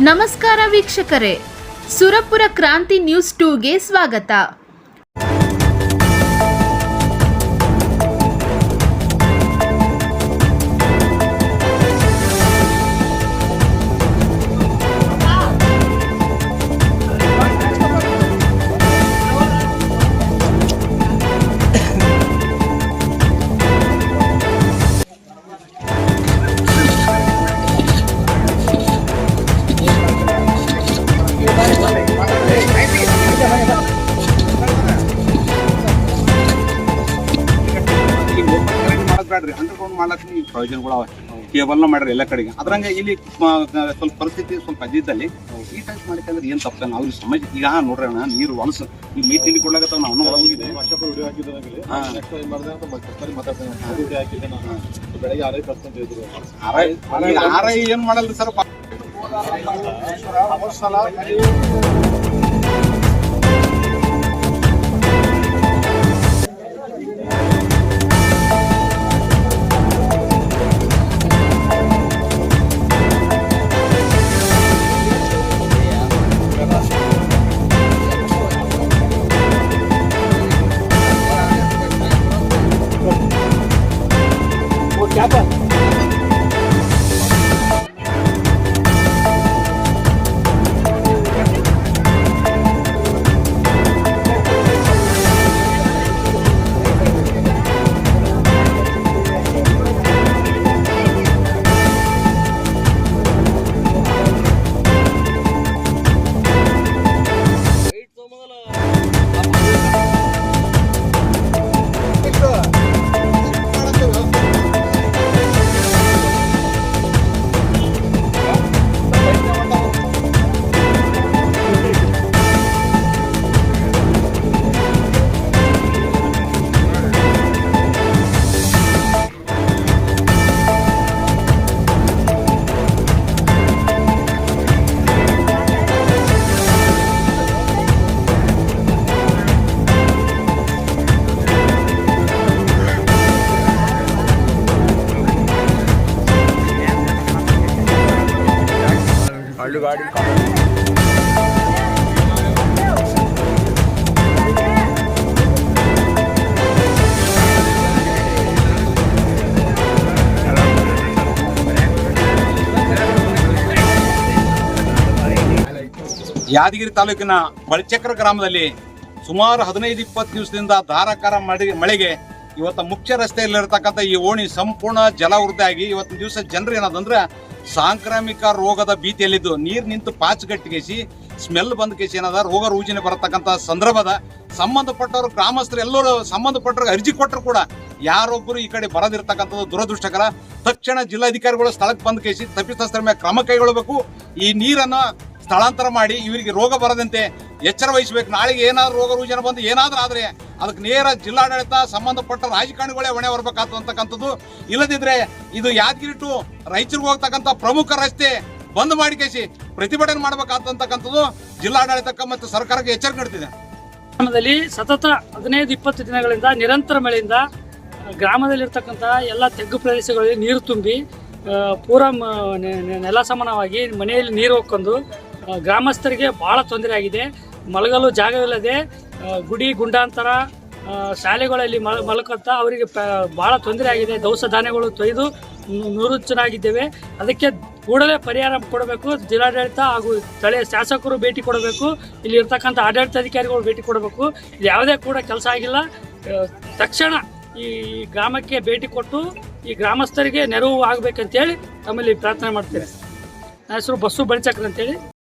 ನಮಸ್ಕಾರ ವೀಕ್ಷಕರೇ. ಸುರಪುರ ಕ್ರಾಂತಿ ನ್ಯೂಸ್ ಟೂಗೆ ಸ್ವಾಗತ. ಬೇಡ್ರಿ. ಅಂಡರ್ಗ್ರೌಂಡ್ ಮಾಡಕ್ ನೀವು ಪ್ರಯೋಜನಗಳು ಅವ ಕೇಬಲ್ನ ಮಾಡ್ರಿ ಎಲ್ಲ ಕಡೆಗೆ. ಅದ್ರಂಗೆ ಇಲ್ಲಿ ಸ್ವಲ್ಪ ಪರಿಸ್ಥಿತಿ ಸ್ವಲ್ಪ ಅದಿದ್ದಲ್ಲಿ ಈ ಟೈಪ್ ಮಾಡಿಕಂದ್ರೆ ಏನ್ ತಪ್ಪ? ನಾವು ಸಮಾಜ ಈಗ ನೋಡ್ರಿ ಅಣ್ಣ ನೀರು ಹೊಲಸ ಈ ಮೀ ತಿಂಡಿ ಕೊಡ್ಲಾಗತ್ತಾವ ನಾವು ಒಳಗೋಗಿದೆ ವಾಟ್ಸಪ್ ವಿಡಿಯೋ ಹಾಕಿದ್ದೆ ಮಾಡಲ್ರಿ ಸರಿ? ಯಾದಗಿರಿ ತಾಲೂಕಿನ ಬಳಚಕ್ರ ಗ್ರಾಮದಲ್ಲಿ ಸುಮಾರು ಹದಿನೈದು ಇಪ್ಪತ್ತು ದಿವಸದಿಂದ ಧಾರಾಕಾರ ಮಳೆ ಮಳೆಗೆ ಇವತ್ತು ಮುಖ್ಯ ರಸ್ತೆಯಲ್ಲಿರತಕ್ಕಂಥ ಈ ಓಣಿ ಸಂಪೂರ್ಣ ಜಲವೃದ್ಧಿ ಆಗಿ ಇವತ್ತಿನ ದಿವಸ ಜನರು ಏನದಂದ್ರೆ ಸಾಂಕ್ರಾಮಿಕ ರೋಗದ ಭೀತಿಯಲ್ಲಿದ್ದು ನೀರು ನಿಂತು ಪಾಚಗಟ್ಟಿಗೆಸಿ ಸ್ಮೆಲ್ ಬಂದ ಕೇಸಿ ಏನದ, ರೋಗ ರುಜಿನ ಬರತಕ್ಕಂಥ ಸಂದರ್ಭದ ಸಂಬಂಧಪಟ್ಟವರು ಗ್ರಾಮಸ್ಥರು ಎಲ್ಲರೂ ಸಂಬಂಧಪಟ್ಟವ್ರಿಗೆ ಅರ್ಜಿ ಕೊಟ್ಟರು ಕೂಡ ಯಾರೊಬ್ಬರು ಈ ಕಡೆ ಬರದಿರ್ತಕ್ಕಂಥದ್ದು ದುರದೃಷ್ಟಕರ. ತಕ್ಷಣ ಜಿಲ್ಲಾಧಿಕಾರಿಗಳು ಸ್ಥಳಕ್ಕೆ ಬಂದ ಕೇಸಿ ತಪ್ಪಿತಸ್ಥರ ಮೇಲೆ ಕ್ರಮ ಕೈಗೊಳ್ಳಬೇಕು ಈ ನೀರನ್ನು ಸ್ಥಳಾಂತರ ಮಾಡಿ, ಇವರಿಗೆ ರೋಗ ಬರದಂತೆ ಎಚ್ಚರ ವಹಿಸಬೇಕು. ನಾಳೆಗೆ ಏನಾದರೂ ರೋಗ ರುಜಿನ ಬಂದು ಏನಾದರೂ ಆದ್ರೆ ಅದಕ್ಕೆ ನೇರ ಜಿಲ್ಲಾಡಳಿತ ಸಂಬಂಧಪಟ್ಟ ರಾಜಕಾರಣಿಗಳೇ ಹೊಣೆ ಹೊರಬೇಕಾಗ್ತಕ್ಕಂಥದ್ದು ಇಲ್ಲದಿದ್ರೆ ಇದು ಯಾದಗಿರಿ ಟು ರಾಯಚೂರಿಗೆ ಹೋಗ್ತಕ್ಕಂಥ ಪ್ರಮುಖ ರಸ್ತೆ ಬಂದ್ ಮಾಡಿ ಕೇಸಿ ಪ್ರತಿಭಟನೆ ಮಾಡಬೇಕಾದಂತಕ್ಕಂಥದ್ದು ಜಿಲ್ಲಾಡಳಿತಕ್ಕೆ ಮತ್ತು ಸರ್ಕಾರಕ್ಕೆ ಎಚ್ಚರಿಕೆ ನೀಡ್ತಿದೆ. ಗ್ರಾಮದಲ್ಲಿ ಸತತ ಹದಿನೈದು, ಇಪ್ಪತ್ತು ದಿನಗಳಿಂದ ನಿರಂತರ ಮಳೆಯಿಂದ ಗ್ರಾಮದಲ್ಲಿರ್ತಕ್ಕಂಥ ಎಲ್ಲ ತೆಗ್ಗು ಪ್ರದೇಶಗಳಲ್ಲಿ ನೀರು ತುಂಬಿ ಪೂರ ನೆಲ ಸಮಾನವಾಗಿ ಮನೆಯಲ್ಲಿ ನೀರು ಹೋಗ್ಕೊಂಡು ಗ್ರಾಮಸ್ಥರಿಗೆ ಭಾಳ ತೊಂದರೆ ಆಗಿದೆ. ಮಲಗಲು ಜಾಗವಿಲ್ಲದೆ ಗುಡಿ, ಗುಂಡಾಂತರ ಶಾಲೆಗಳಲ್ಲಿ ಮಲ ಅವರಿಗೆ ಪ ಭಾಳ ತೊಂದರೆ ಆಗಿದೆ. ದವಸ ಧಾನ್ಯಗಳು ತೊಯ್ದು ನೂರು ನೂರುಚ್ಚನಾಗಿದ್ದೇವೆ ಅದಕ್ಕೆ ಕೂಡಲೇ ಪರಿಹಾರ ಕೊಡಬೇಕು. ಜಿಲ್ಲಾಡಳಿತ ಹಾಗೂ ಸ್ಥಳೀಯ ಶಾಸಕರು ಭೇಟಿ ಕೊಡಬೇಕು. ಇಲ್ಲಿ ಇರ್ತಕ್ಕಂಥ ಆಡಳಿತಾಧಿಕಾರಿಗಳು ಭೇಟಿ ಕೊಡಬೇಕು. ಇದು ಯಾವುದೇ ಕೂಡ ಕೆಲಸ ಆಗಿಲ್ಲ. ತಕ್ಷಣ ಈ ಗ್ರಾಮಕ್ಕೆ ಭೇಟಿ ಕೊಟ್ಟು ಈ ಗ್ರಾಮಸ್ಥರಿಗೆ ನೆರವು ಆಗಬೇಕಂತೇಳಿ ತಮ್ಮಲ್ಲಿ ಪ್ರಾರ್ಥನೆ ಮಾಡ್ತೇನೆ ನನ್ನ ಹೆಸರು ಬಸ್ಸು ಬಳಿಚಕ್ರ ಅಂತೇಳಿ.